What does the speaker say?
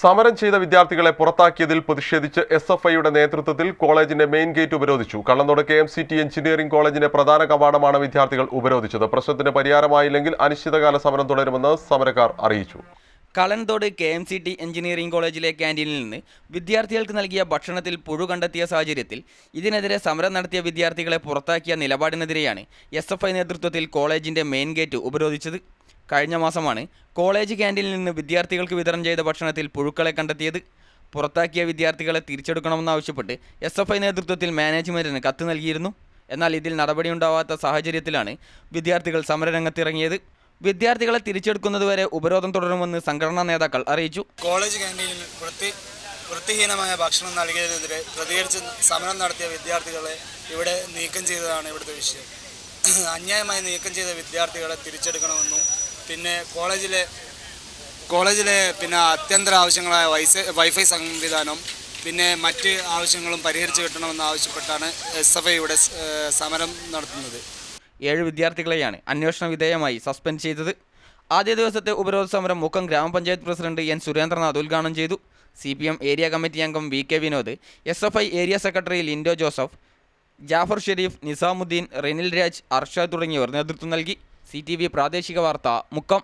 സമരം ചെയ്ത വിദ്യാർത്ഥികളെ പുറത്താക്കിയതിൽ പ്രതിഷേധിച്ച് എസ് എഫ് ഐയുടെ നേതൃത്വത്തിൽ കോളേജിന്റെ മെയിൻ ഗേറ്റ് ഉപരോധിച്ചു. Kallanthode K M C T engineering കോളേജിന്റെ പ്രധാന കവാടമാണ് വിദ്യാർത്ഥികൾ ഉപരോധിച്ചത്. പ്രശ്നത്തിന് പരിഹാരമായില്ലെങ്കിൽ അനിശ്ചിതകാല സമരം തുടരുമെന്ന് സമരക്കാർ അറിയിച്ചു. Kallanthode K M C T engineering കോളേജിലെ ക്യാന്റീനിൽ നിന്ന് വിദ്യാർത്ഥികൾക്ക് നൽകിയ ഭക്ഷണത്തിൽ പുഴു കണ്ടെത്തിയ സാഹചര്യത്തിൽ ഇതിനെതിരെ സമരം നടത്തിയ വിദ്യാർത്ഥികളെ പുറത്താക്കിയ നിലപാടിനെതിരെയാണ് എസ് എഫ് ഐ നേതൃത്വത്തിൽ കോളേജിന്റെ മെയിൻ ഗേറ്റ് ഉപരോധിച്ചത്. കഴിഞ്ഞ മാസമാണ് കോളേജ് ക്യാന്റീനിൽ നിന്ന് വിദ്യാർത്ഥികൾക്ക് വിതരണം ചെയ്ത ഭക്ഷണത്തിൽ പുഴുക്കളെ കണ്ടെത്തിയത്. പുറത്താക്കിയ വിദ്യാർത്ഥികളെ തിരിച്ചെടുക്കണമെന്നാവശ്യപ്പെട്ട് എസ് എഫ് ഐ നേതൃത്വത്തിൽ മാനേജ്മെന്റിന് കത്ത് നൽകിയിരുന്നു. എന്നാൽ ഇതിൽ നടപടിയുണ്ടാവാത്ത സാഹചര്യത്തിലാണ് വിദ്യാർത്ഥികൾ സമരരംഗത്തിറങ്ങിയത്. വിദ്യാർത്ഥികളെ തിരിച്ചെടുക്കുന്നതുവരെ ഉപരോധം തുടരുമെന്ന് സംഘടനാ നേതാക്കൾ അറിയിച്ചു. കോളേജ് ക്യാന്റീനിൽ വൃത്തി വൃത്തിഹീനമായ ഭക്ഷണം നൽകിയതിനെതിരെ പ്രതികരിച്ച് സമരം നടത്തിയ വിദ്യാർത്ഥികളെ ഇവിടെ നീക്കം ചെയ്തതാണ് ഇവിടുത്തെ വിഷയം. അന്യായമായി നീക്കം ചെയ്ത വിദ്യാർത്ഥികളെ തിരിച്ചെടുക്കണമെന്നും പിന്നെ കോളേജിലെ കോളേജിലെ പിന്നെ അത്യന്തര ആവശ്യങ്ങളായ വൈസ് വൈഫൈ സംവിധാനം പിന്നെ മറ്റ് ആവശ്യങ്ങളും പരിഹരിച്ചു കിട്ടണമെന്ന് ആവശ്യപ്പെട്ടാണ് എസ് എഫ് ഐ ഇവിടെ സമരം നടത്തുന്നത്. ഏഴ് വിദ്യാർത്ഥികളെയാണ് അന്വേഷണ വിധേയമായി സസ്പെൻഡ് ചെയ്തത്. ആദ്യ ദിവസത്തെ ഉപരോധ സമരം മുക്കം ഗ്രാമപഞ്ചായത്ത് പ്രസിഡന്റ് എൻ. സുരേന്ദ്രനാഥ് ഉദ്ഘാടനം ചെയ്തു. C P M area committee അംഗം V. K. Vinod S F I area secretary Lindo Joseph Jafar Sharif Nizamuddin Renil Raj Arshad തുടങ്ങിയവർ നേതൃത്വം നൽകി. സി ടി വി പ്രാദേശിക വാർത്ത മുക്കം.